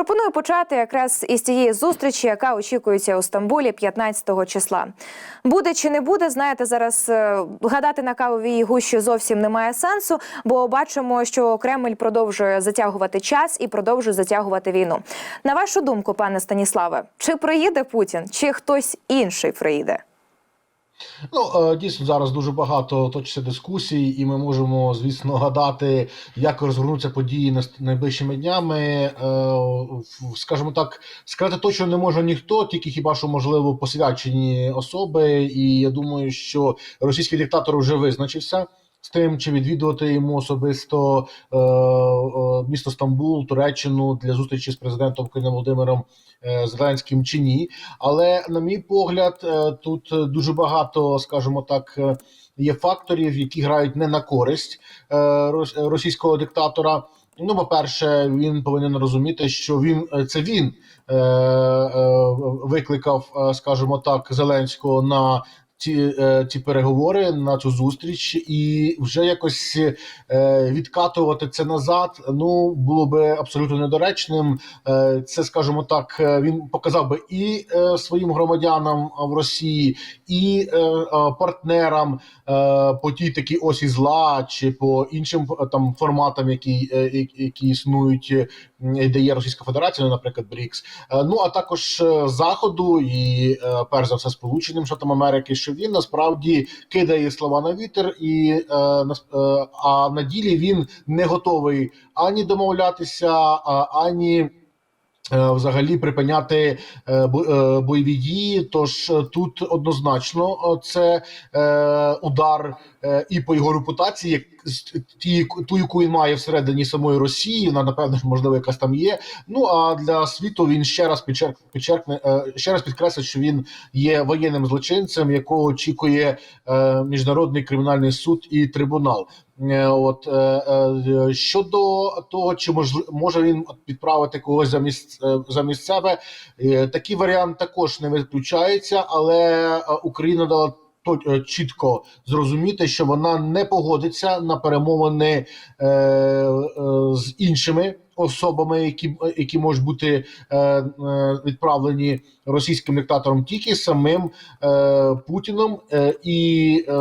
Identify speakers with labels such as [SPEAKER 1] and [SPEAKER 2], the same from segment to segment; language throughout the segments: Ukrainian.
[SPEAKER 1] Пропоную почати якраз із цієї зустрічі, яка очікується у Стамбулі 15 числа. Буде чи не буде, знаєте, зараз е, гадати на кавовій гущі зовсім немає сенсу, бо бачимо, що Кремль продовжує затягувати час і продовжує затягувати війну. На вашу думку, пане Станіславе, чи приїде Путін, чи хтось інший приїде?
[SPEAKER 2] Ну е, дійсно зараз дуже багато точиться дискусій, і ми можемо, звісно, гадати, як розгорнуться події найближчими днями. Е, Скажімо так, сказати точно не може ніхто, тільки хіба що можливо посвячені особи. І я думаю, що російський диктатор вже визначився. З тим, чи відвідувати йому особисто е, е, місто Стамбул, Туреччину для зустрічі з президентом України Володимиром е, Зеленським чи ні. Але на мій погляд, е, тут дуже багато, скажімо так, е, є факторів, які грають не на користь е, російського диктатора. Ну, по-перше, він повинен розуміти, що він е, це він е, е, викликав, скажімо так, Зеленського на ці, е, ці переговори на цю зустріч, і вже якось е, відкатувати це назад. Ну було би абсолютно недоречним. Е, Це, скажімо так, е, він показав би і е, своїм громадянам в Росії, і е, е, партнерам е, по тій такій осі зла чи по іншим е, там форматам, які, е, які- існують, е, де є Російська Федерація, ну, наприклад, БРІКС. Е, Ну а також е, заходу і е, перш за все Сполученим Штатам Америки, що він насправді кидає слова на вітер, і е, е, а на ділі він не готовий ані домовлятися, ані. е, Взагалі припиняти е, е, бойові дії. Тож тут однозначно це удар і по його репутації, як ті, ту, яку він має всередині самої Росії, вона напевно можливо якась там є. Ну а для світу він ще раз підчерк, підчеркне е, ще раз підкреслить, що він є воєнним злочинцем, якого очікує е, міжнародний кримінальний суд і трибунал. Е, От е, е, щодо того, чи можли, може він відправити когось замість е, замість себе, е, такий варіант також не виключається, але е, Україна дала е, чітко зрозуміти, що вона не погодиться на перемовини е, е, з іншими особами, які, які можуть бути е, е, відправлені російським диктатором, тільки самим е, Путіном, е, і е,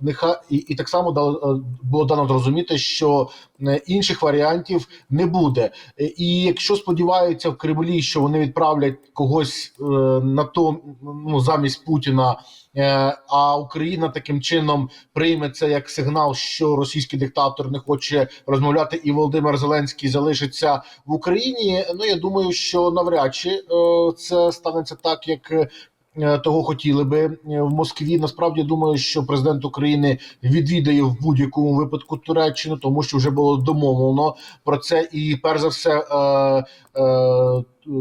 [SPEAKER 2] нехай і, і так само дало, е, було дано зрозуміти, що е, інших варіантів не буде. І якщо сподіваються в Кремлі, що вони відправлять когось е, на то ну замість Путіна. А Україна таким чином прийме це як сигнал, що російський диктатор не хоче розмовляти, і Володимир Зеленський залишиться в Україні. Ну я думаю, що навряд чи е, це станеться так, як. е, Того хотіли би е, в Москві. Насправді думаю, що президент України відвідає в будь-якому випадку Туреччину, тому що вже було домовлено про це. І перш за все,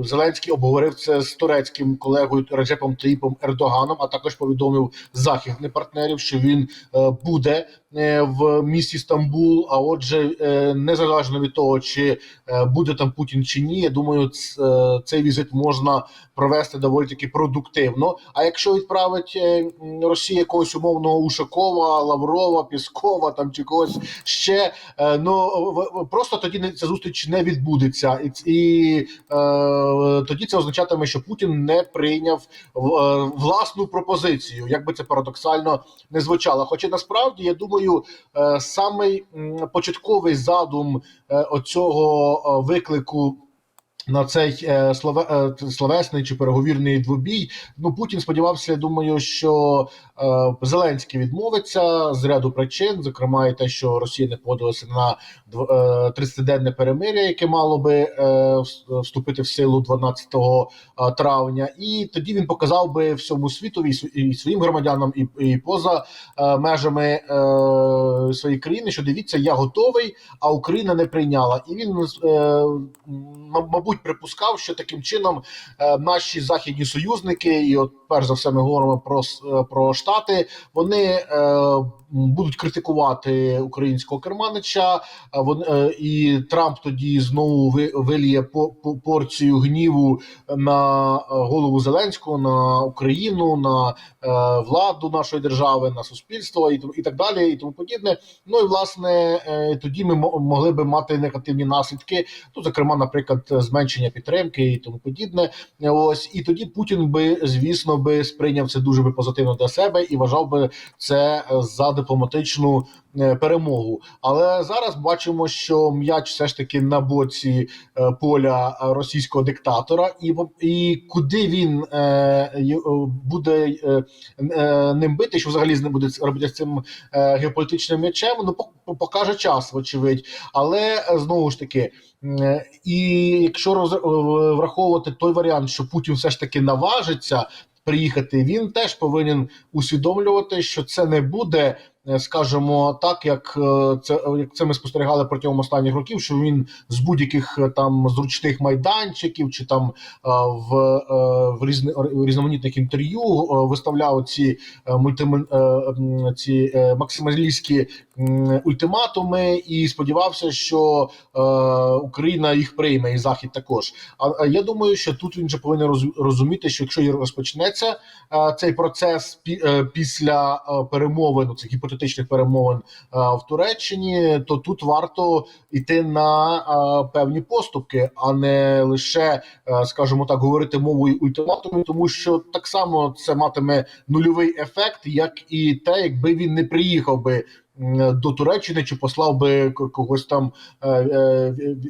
[SPEAKER 2] Зеленський обговорив це з турецьким колегою Реджепом Таїпом Ердоганом, а також повідомив західних партнерів, що він е, буде е, в місті Стамбул. А отже, е, незалежно від того, чи е, буде там Путін чи ні, я думаю, е, цей візит можна провести доволі таки продуктивно. А якщо відправить е, Росія якогось умовного Ушакова, Лаврова, Піскова там чи когось ще, е, ну просто тоді ця зустріч не відбудеться, і, е, тоді це означатиме, що Путін не прийняв е, власну пропозицію, як би це парадоксально не звучало. Хоча насправді я думаю, е, самий початковий задум е, оцього е, виклику. На цей е, слове, е, словесний чи переговірний двобій. Ну Путін сподівався. Я думаю, що е, Зеленський відмовиться з ряду причин, зокрема, і те, що Росія не погодилася на дв- е, 30-денне перемиря, яке мало би вступити в силу 12 е, травня, і тоді він показав би всьому світові і своїм громадянам, і, і поза межами своєї країни, що дивіться, я готовий, а Україна не прийняла. І він е, м- мабуть припускав, що таким чином е, наші західні союзники, і от перш за все, ми говоримо про е, про штати, вони е, будуть критикувати українського керманича. А вон е, і Трамп тоді знову ви- виліє по, по порцію гніву на голову Зеленського, на Україну, на е, владу нашої держави, на суспільство і, і так далі, і тому подібне. Ну і власне е, тоді ми мо- могли би мати негативні наслідки. Ну, зокрема, наприклад, зменшення підтримки і тому подібне. Ось і тоді Путін би, звісно, би сприйняв це дуже би позитивно для себе і вважав би це за дипломатичну е, перемогу. Але зараз бачимо, що м'яч все ж таки на боці е, поля російського диктатора, і і куди він е, буде ним бити, що взагалі ним буде робити з цим геополітичним м'ячем. Ну покаже час, вочевидь. Але знову ж таки. І якщо роз, е, враховувати той варіант, що Путін все ж таки наважиться приїхати, він теж повинен усвідомлювати, що це не буде, скажімо, так як е, це як це ми спостерігали протягом останніх років, що він з будь-яких е, там зручних майданчиків чи там е, в, в різни, в різноманітних інтерв'ю виставляв ці мультим, ці максималістські ультиматуми і сподівався, що Україна їх прийме, і Захід також. А, я думаю, що тут він же повинен роз- розуміти, що якщо і розпочнеться цей процес пі, після перемовин, цих гіпотетичних перемовин е, в Туреччині, то тут варто йти на е, певні поступки, а не лише, е, скажімо так, говорити мовою ультиматумів, тому що так само це матиме нульовий ефект, як і те, якби він не приїхав би до Туреччини чи послав би когось там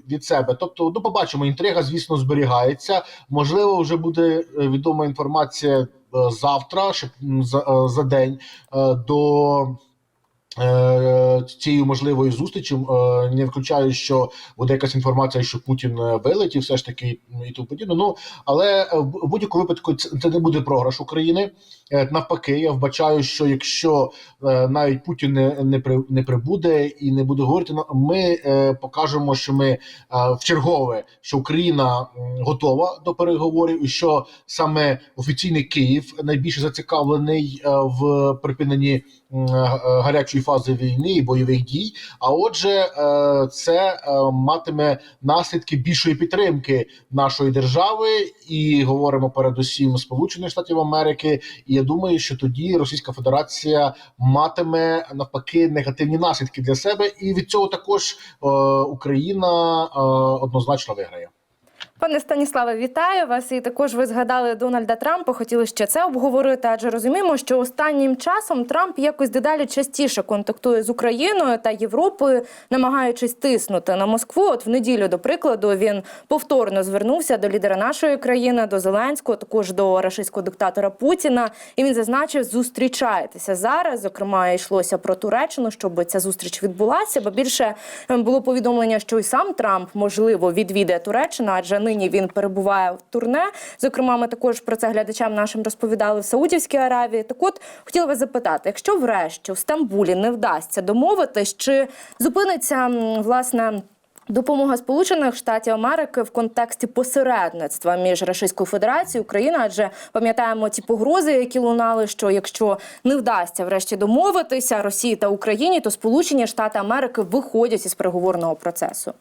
[SPEAKER 2] від- себе. Тобто, ну побачимо, інтрига, звісно, зберігається. Можливо, вже буде відома інформація завтра, за, за день до. Е, Цієї можливої зустрічі е, не включаю, що буде якась інформація, що Путін е, вилетів, все ж таки і тому подібне. Ну але в будь-якому випадку це, не буде програш України. Навпаки, я вбачаю, що якщо навіть Путін не, при не прибуде і не буде говорити, ну, ми покажемо, що ми в чергове, що Україна готова до переговорів, і що саме офіційний Київ найбільше зацікавлений в припиненні гарячої фази війни і бойових дій. А отже, е, це е, матиме наслідки більшої підтримки нашої держави, і говоримо передусім Сполучених Штатів Америки. І я думаю, що тоді Російська Федерація матиме навпаки негативні наслідки для себе, і від цього також е, Україна е, однозначно виграє.
[SPEAKER 3] Пане Станіславе, вітаю вас. І також ви згадали Дональда Трампа. Хотіли ще це обговорити, адже розуміємо, що останнім часом Трамп якось дедалі частіше контактує з Україною та Європою, намагаючись тиснути на Москву. От в неділю, до прикладу, він повторно звернувся до лідера нашої країни, до Зеленського, також до рашистського диктатора Путіна. І він зазначив, зустрічаєтеся зараз. Зокрема, йшлося про Туреччину, щоб ця зустріч відбулася. Бо більше було повідомлення, що і сам Трамп можливо відвідає Туреччину, адже нині він перебуває в турне. Зокрема, ми також про це глядачам нашим розповідали в Саудівській Аравії. Так от хотіла вас запитати, якщо врешті в Стамбулі не вдасться домовитись, чи зупиниться власне. Допомога Сполучених Штатів Америки в контексті посередництва між Російською Федерацією і Україною, адже пам'ятаємо ті погрози, які лунали, що якщо не вдасться врешті домовитися Росії та Україні, то Сполучені Штати Америки виходять із переговорного процесу.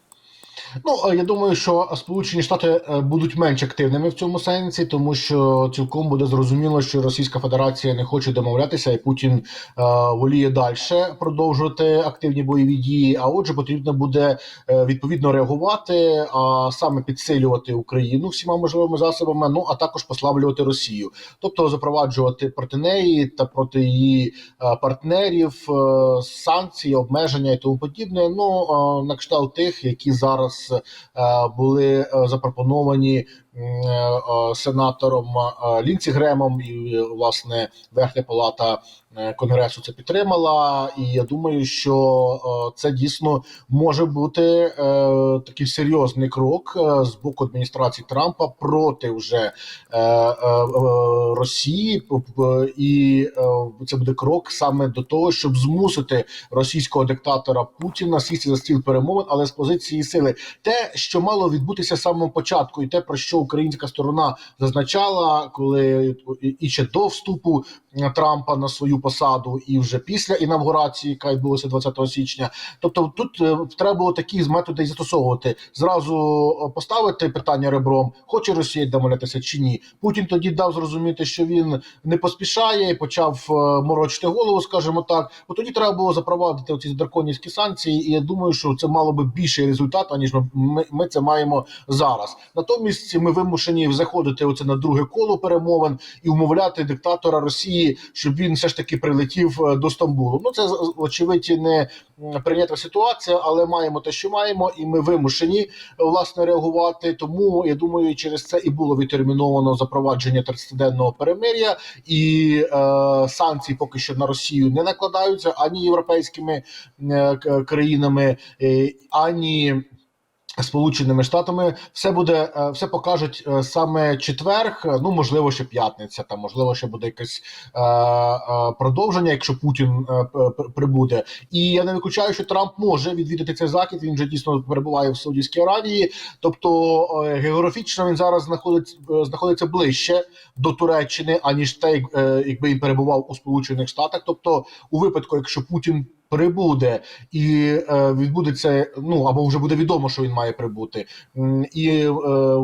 [SPEAKER 2] Ну е, я думаю, що Сполучені Штати е, будуть менш активними в цьому сенсі, тому що цілком буде зрозуміло, що Російська Федерація не хоче домовлятися, і Путін е, воліє далі продовжувати активні бойові дії. А отже, потрібно буде відповідно реагувати, а саме підсилювати Україну всіма можливими засобами. Ну а також послаблювати Росію, тобто запроваджувати проти неї та проти її партнерів санкції, обмеження і тому подібне. Ну на кшталт тих, які зараз е, були е, запропоновані сенатором е, Лінці Гремом, і е, власне Верхня Палата е, Конгресу це підтримала. І я думаю, що е, це дійсно може бути е, такий серйозний крок е, з боку адміністрації Трампа проти вже е, е, е, Росії, п- і е, це буде крок саме до того, щоб змусити російського диктатора Путіна сісти за стіл перемовин, але з позиції сили. Те, що мало відбутися з самого початку, і те, про що українська сторона зазначала, коли і ще до вступу Трампа на свою посаду і вже після інавгурації, яка відбулася 20 січня. Тобто, тут е, треба було такі з методи і застосовувати. Зразу е, поставити питання ребром, хоче Росія домовлятися чи ні. Путін тоді дав зрозуміти, що він не поспішає і почав е, морочити голову, скажімо так. От тоді треба було запровадити оці драконівські санкції, і я думаю, що це мало би більший результат, аніж ми, ми це маємо зараз. Натомість ми вимушені заходити оце на друге коло перемовин і умовляти диктатора Росії, щоб він все ж таки прилетів е, до Стамбулу. Ну це очевидь не прийнята ситуація, але маємо те, що маємо, і ми вимушені е, власне реагувати. Тому я думаю, через це і було відтерміновано запровадження 30-денного перемир'я, і е, санкції поки що на Росію не накладаються ані європейськими е, країнами, е, ані. Сполученими Штатами все буде е, все покажуть е, саме четверг. е, Ну можливо, ще п'ятниця. Там можливо, ще буде якесь е, продовження, якщо Путін е, прибуде. І я не виключаю, що Трамп може відвідати цей захід. Він вже дійсно перебуває в Саудівській Аравії. Тобто е, географічно він зараз знаходиться знаходиться ближче до Туреччини, аніж те, якби він перебував у Сполучених Штатах. Тобто, у випадку, якщо Путін прибуде і е, відбудеться, ну або вже буде відомо, що він має прибути, і е,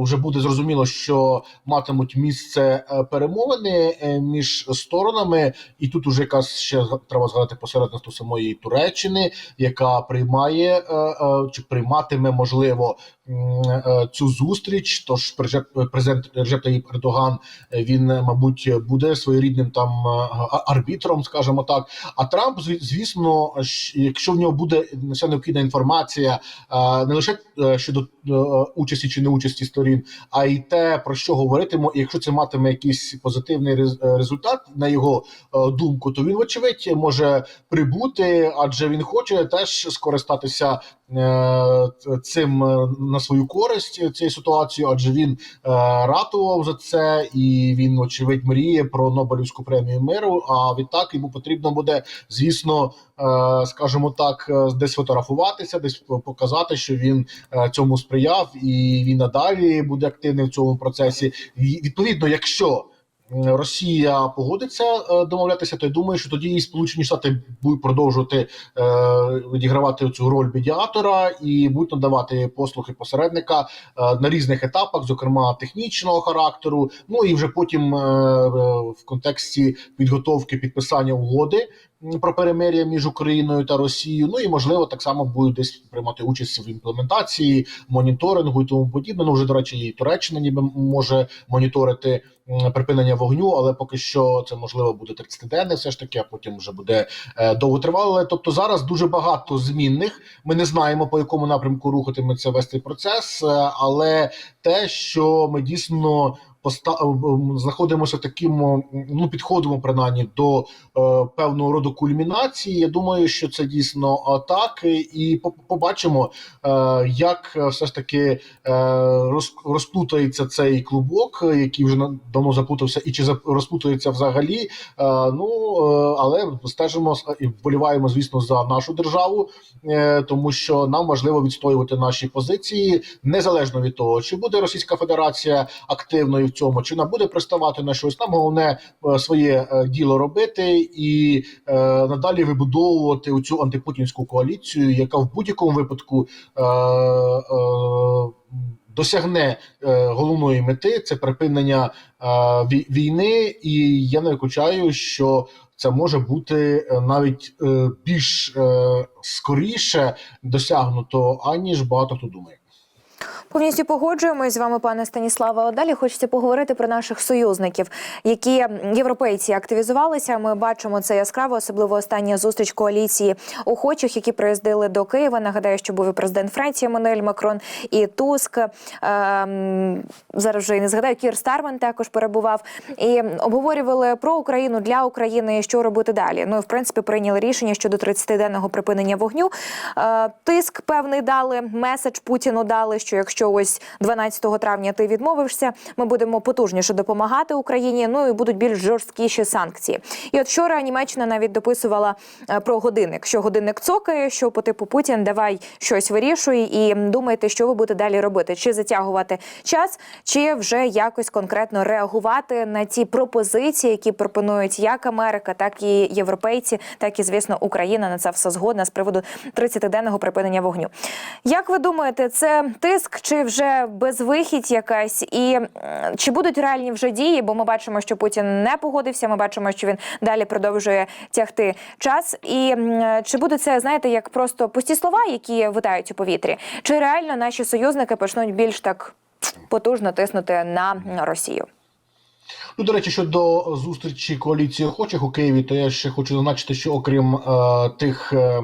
[SPEAKER 2] вже буде зрозуміло, що матимуть місце е, перемовини е, між сторонами, і тут уже якраз ще треба згадати посередництво самої Туреччини, яка приймає е, е, чи прийматиме можливо цю зустріч. Тож президент Режеп Таїп Ердоган е, він, е, мабуть, буде своєрідним там е, арбітром, скажімо так. А Трамп, зві- звісно, якщо в нього буде вся необхідна інформація, е, не лише е, щодо е, участі чи неучасті сторін, а й те, про що говоритиме, і якщо це матиме якийсь позитивний е, результат, на його е, думку, то він, вочевидь, може прибути, адже він хоче теж скористатися е, цим е, на свою користь цією ситуацією, адже він е, ратував за це, і він, очевидь, мріє про Нобелівську премію миру. А відтак йому потрібно буде, звісно, е, скажімо так, е, десь фотографуватися, десь показати, що він цьому сприяв, і він надалі буде активним в цьому процесі. І, відповідно, якщо Росія погодиться е, домовлятися, то я думаю, що тоді і Сполучені Штати будуть продовжувати е, відігравати цю роль медіатора і будуть надавати послуги посередника е, на різних етапах, зокрема технічного характеру. Ну і вже потім в контексті підготовки підписання угоди про перемир'я між Україною та Росією. Ну і можливо так само будуть десь приймати участь в імплементації, моніторингу і тому подібне. Ну вже до речі, і Туреччина ніби може моніторити припинення вогню, але поки що це можливо буде 30-денне, все ж таки, а потім вже буде е, довготривале. Тобто зараз дуже багато змінних. Ми не знаємо по якому напрямку рухатиметься цей процес, е, але те, що ми дійсно поста- знаходимося таким, м, ну підходимо принаймні до е, певного роду кульмінації. Я думаю, що це дійсно е, так, і по- побачимо, е, як е, все ж таки е, розплутається цей клубок, е, який вже давно запутався, і чи розплутається взагалі. Е, ну е, але стежимо і вболіваємо, звісно, за нашу державу, е, тому що нам важливо відстоювати наші позиції незалежно від того, чи буде Російська Федерація активною в цьому, чи вона буде приставати на щось. Нам головне е, своє е, діло робити і е, надалі вибудовувати цю антипутінську коаліцію, яка в будь-якому випадку досягне головної мети це припинення війни, і я не виключаю, що це може бути навіть більш скоріше досягнуто, аніж багато хто думає.
[SPEAKER 1] Повністю погоджуємось з вами, пане Станіславе. Далі хочеться поговорити про наших союзників, які європейці активізувалися. Ми бачимо це яскраво, особливо остання зустріч коаліції охочих, які приїздили до Києва. Нагадаю, що був і президент Франції Еммануель Макрон і Туск. Ем, зараз вже і не згадаю. Кір Стармен також перебував і обговорювали про Україну для України, що робити далі. Ну в принципі прийняли рішення щодо 30-денного припинення вогню. Е, тиск певний дали, меседж Путіну дали, що що якщо ось 12 травня ти відмовишся, ми будемо потужніше допомагати Україні. Ну і будуть більш жорсткіші санкції. І от вчора Німеччина навіть дописувала е, про годинник, що годинник цокає, що по типу Путін давай щось вирішуй і думайте, що ви будете далі робити, чи затягувати час, чи вже якось конкретно реагувати на ті пропозиції, які пропонують як Америка, так і європейці, так і звісно Україна на це все згодна з приводу 30-денного припинення вогню. Як ви думаєте, це тиск чи вже безвихідь якась, і чи будуть реальні вже дії? Бо ми бачимо, що Путін не погодився. Ми бачимо, що він далі продовжує тягти час. І чи буде це знаєте, як просто пусті слова, які витають у повітрі? Чи реально наші союзники почнуть більш так потужно тиснути на Росію?
[SPEAKER 2] Ну, до речі, щодо зустрічі коаліції охочих у Києві, то я ще хочу зазначити, що окрім е, тих е,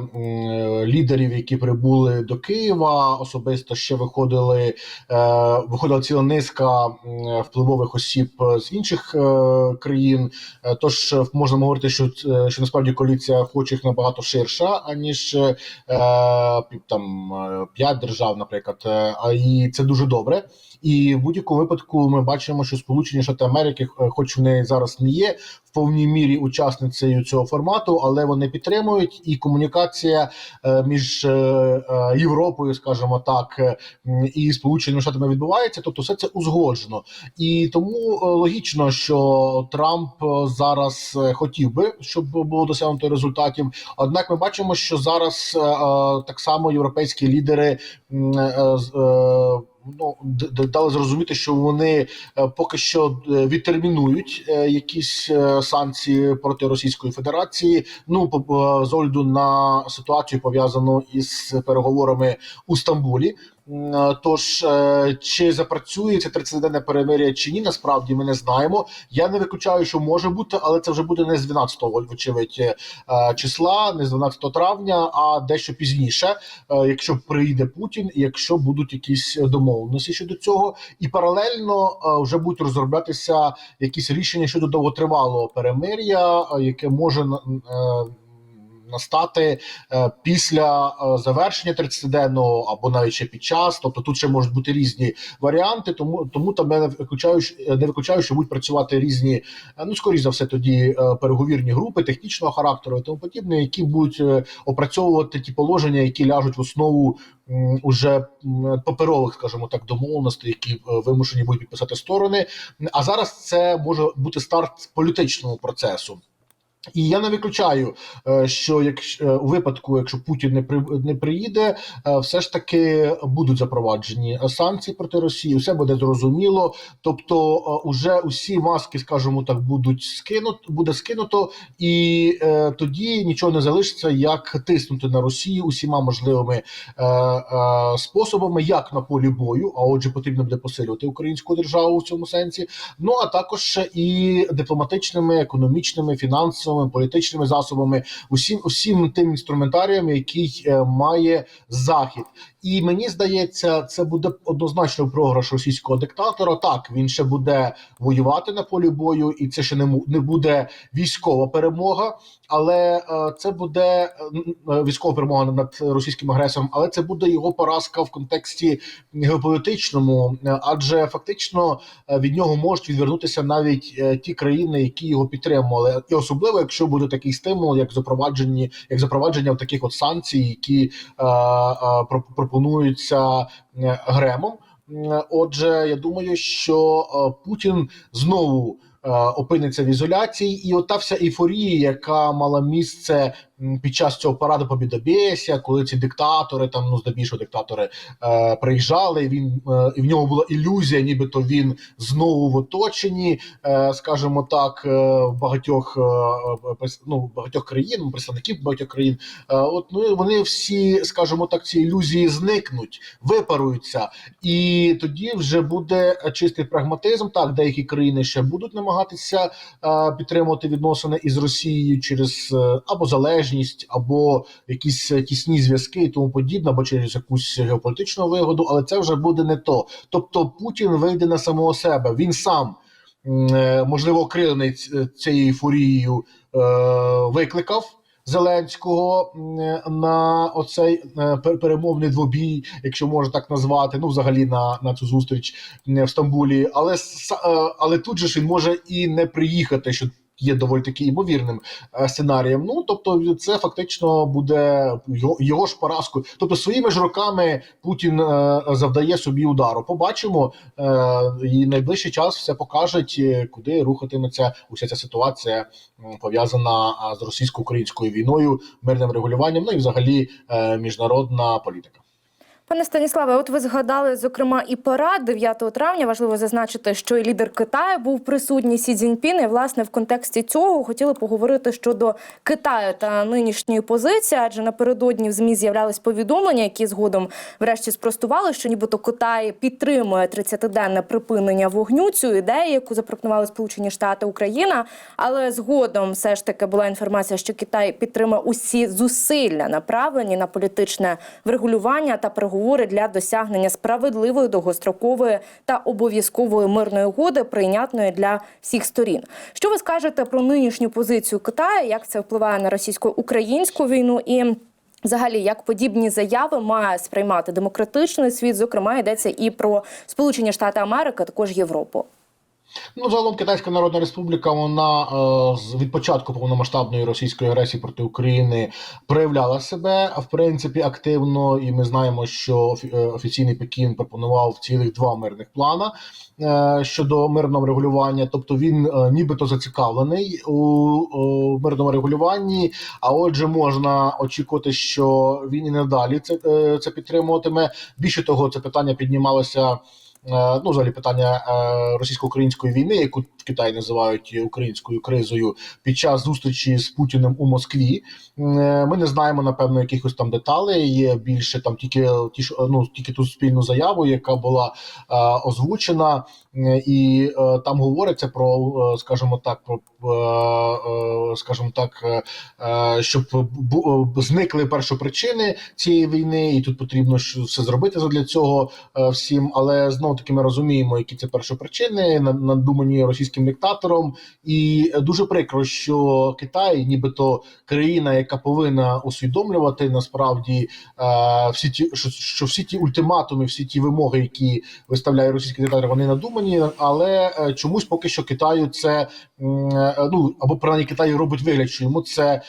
[SPEAKER 2] лідерів, які прибули до Києва, особисто ще виходили е, виходила ціла низка впливових осіб з інших е, країн. Е, Тож е, можна говорити, що, що насправді коаліція охочих набагато ширша, аніж е, там е, п'ять держав, наприклад. Е, А і це дуже добре. І в будь-якому випадку ми бачимо, що Сполучені Штати Америки, е, хоч вони зараз не є в повній мірі учасницею цього формату, але вони підтримують і комунікація е, між е, Європою, скажімо так, і Сполученими Штатами відбувається. Тобто, все це узгоджено. І тому логічно, що Трамп зараз хотів би, щоб було досягнуто результатів. Однак, ми бачимо, що зараз так само європейські лідери. з- Ну, дали зрозуміти, що вони е, поки що е, відтермінують е, якісь санкції проти Російської Федерації. Ну по- з огляду на ситуацію пов'язану із переговорами у Стамбулі. Е, Тож е, чи запрацює це 30-денне перемир'я чи ні, насправді ми не знаємо. Я не виключаю, що може бути, але це вже буде не з 12-го, вочевидь, е, числа, не з 12 травня, а дещо пізніше, якщо прийде Путін, якщо будуть якісь домовленості щодо цього, і паралельно вже будуть розроблятися якісь рішення щодо довготривалого перемир'я, яке може настати е, після е, завершення 30-денного або навіть ще під час. Тобто тут ще можуть бути різні варіанти. Тому тому там не виключаю, не виключаю, що будуть працювати різні, е, ну скоріш за все, тоді переговірні групи технічного характеру і тому подібне, які будуть опрацьовувати ті положення, які ляжуть в основу уже паперових, скажімо так, домовленостей, які вимушені будуть підписати сторони. А зараз це може бути старт політичного процесу. І я не виключаю, е, що якщо е, у випадку, якщо Путін не при не приїде, е, все ж таки будуть запроваджені санкції проти Росії, все буде зрозуміло. Тобто, уже усі маски, скажімо так, будуть скинуто, буде скинуто, і е, тоді нічого не залишиться, як тиснути на Росію усіма можливими е, е, способами, як на полі бою. А отже, потрібно буде посилювати українську державу в цьому сенсі. Ну а також і дипломатичними, економічними, фінансовими, політичними засобами, усім усім тим інструментарієм, який е, має захід. І мені здається, це буде однозначно програш російського диктатора. Так він ще буде воювати на полі бою, і це ще не не буде військова перемога, але е, це буде е, військова перемога над російським агресором, але це буде його поразка в контексті геополітичному, е, адже фактично від нього можуть відвернутися навіть ті країни, які його підтримували, і особливо якщо буде такий стимул, як запроваджені, як запровадження таких от санкцій, які про- пропонуються е, Гремом. Отже, я думаю, що е, Путін знову е, опиниться в ізоляції, і ота вся ейфорія, яка мала місце під час цього параду Побідобєсія, коли ці диктатори, там ну здебільшого диктатори е, приїжджали. Він е, і в нього була ілюзія, нібито він знову в оточенні, е, скажімо так, в багатьох е, е, ну, багатьох країн, представників багатьох країн. Е, От ну вони всі, скажімо так, ці ілюзії зникнуть, випаруються, і тоді вже буде чистий прагматизм. Так, деякі країни ще будуть намагатися е, підтримувати відносини із Росією через е, або залежність, або якісь е, тісні зв'язки і тому подібне, або через якусь геополітичну вигоду, але це вже буде не то. Тобто Путін вийде на самого себе. Він сам е, можливо окрилений цією ейфорією е, викликав. Зеленського на оцей е, перемовний двобій, якщо можна так назвати, ну взагалі на, на цю зустріч в Стамбулі. Але е, але тут же ж він може і не приїхати, що є доволі таки ймовірним е, сценарієм. Ну тобто, це фактично буде його, його ж поразку. Тобто, своїми ж руками Путін е, завдає собі удару. Побачимо, е, і найближчий час все покажуть, куди рухатиметься уся ця ситуація пов'язана з російсько-українською війною, мирним регулюванням, ну і взагалі міжнародна політика.
[SPEAKER 3] Пане Станіславе, от ви згадали зокрема і парад 9 травня. Важливо зазначити, що і лідер Китаю був присутній Сі Цзіньпін. І власне в контексті цього хотіли поговорити щодо Китаю та нинішньої позиції, адже напередодні в змі з'являлись повідомлення, які згодом врешті спростували, що нібито Китай підтримує 30-денне припинення вогню. Цю ідею, яку запропонували Сполучені Штати Україна. Але згодом все ж таки була інформація, що Китай підтримує усі зусилля, направлені на політичне врегулювання та переговори для досягнення справедливої довгострокової та обов'язкової мирної угоди, прийнятної для всіх сторін. Що ви скажете про нинішню позицію Китаю? Як це впливає на російсько-українську війну і? Взагалі, як подібні заяви має сприймати демократичний світ, зокрема йдеться і про Сполучені Штати Америки, також Європу.
[SPEAKER 2] Ну, загалом Китайська Народна Республіка вона е, від початку повномасштабної російської агресії проти України проявляла себе в принципі активно, і ми знаємо, що е, офіційний Пекін пропонував цілих два мирних плана е, щодо мирного регулювання. Тобто він е, нібито зацікавлений у, у мирному регулюванні. А отже, можна очікувати, що він і надалі це, е, це підтримуватиме. Більше того, це питання піднімалося. Е, Ну, взагалі, питання е, російсько-української війни, яку в Китаї називають українською кризою, під час зустрічі з Путіним у Москві. Е, Ми не знаємо напевно якихось там деталей. Є більше там тільки ті ну тільки ту спільну заяву, яка була озвучена, і там говориться про, скажімо так, про скажімо так, щоб зникли першопричини цієї війни, і тут потрібно все зробити для цього всім. Але знову таки ми розуміємо, які це першопричини, на- надумані російським диктатором. І е, дуже прикро, що Китай, нібито країна, яка повинна усвідомлювати насправді е, всі ті, що, всі ті ультиматуми, всі ті вимоги, які виставляє російський диктатор, вони надумані, але е, чомусь поки що Китаю це ну або принаймні Китай робить вигляд, що йому це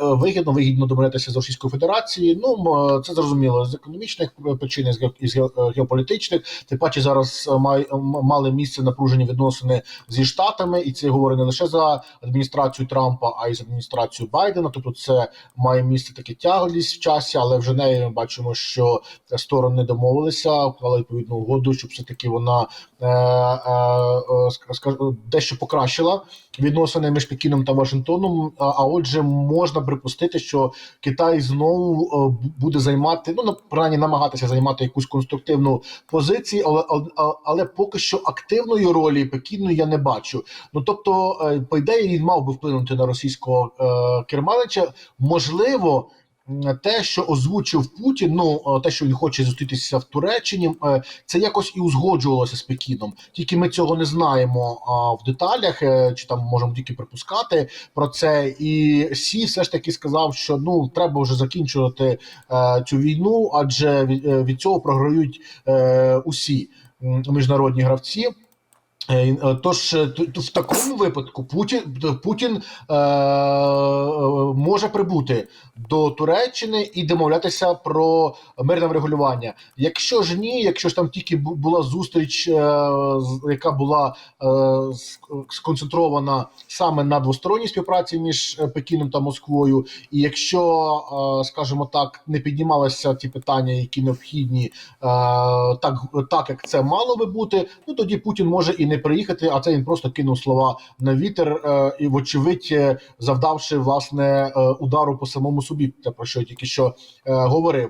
[SPEAKER 2] вигідно, вигідно домовлятися з Російською Федерацією. Ну це зрозуміло з економічних причин, з геополітичних. Тим паче зараз е, мали місце напружені відносини зі штатами, і це говорить не лише за адміністрацію Трампа, а й за адміністрацію Байдена. Тобто, це має місце таке тяглість в часі, але вже нею ми бачимо, що сторони домовилися, уклали відповідну угоду, щоб все таки вона е, е, е, дещо покращила відносини між Пекіном та Вашингтоном. А, а отже, можна припустити, що Китай знову е, буде займати, ну на- намагатися займати якусь конструктивну позицію, але, але, поки що активної ролі Пекіну я не бачу. Ну тобто, е, по ідеї, він мав би вплинути на російського е, керманича. Можливо. Те, що озвучив Путін, ну е, те, що він хоче зустрітися в Туреччині, е, це якось і узгоджувалося з Пекіном. Тільки ми цього не знаємо в деталях, е, чи там можемо тільки припускати про це. І Сі все ж таки сказав, що ну треба вже закінчувати цю війну, адже від, цього програють усі міжнародні гравці. Е, е, Тож е, в такому випадку Путін Путін е, може прибути до Туреччини і домовлятися про мирне врегулювання. Якщо ж ні, якщо ж там тільки була зустріч, е, яка була е, сконцентрована саме на двосторонній співпраці між Пекіном та Москвою, і якщо, е, скажімо так, не піднімалися ті питання, які необхідні е, так, так як це мало би бути, ну тоді Путін може і не приїхати, а це він просто кинув слова на вітер е, і, вочевидь, е, завдавши власне е, удару по самому собі, те про що я тільки що говорив.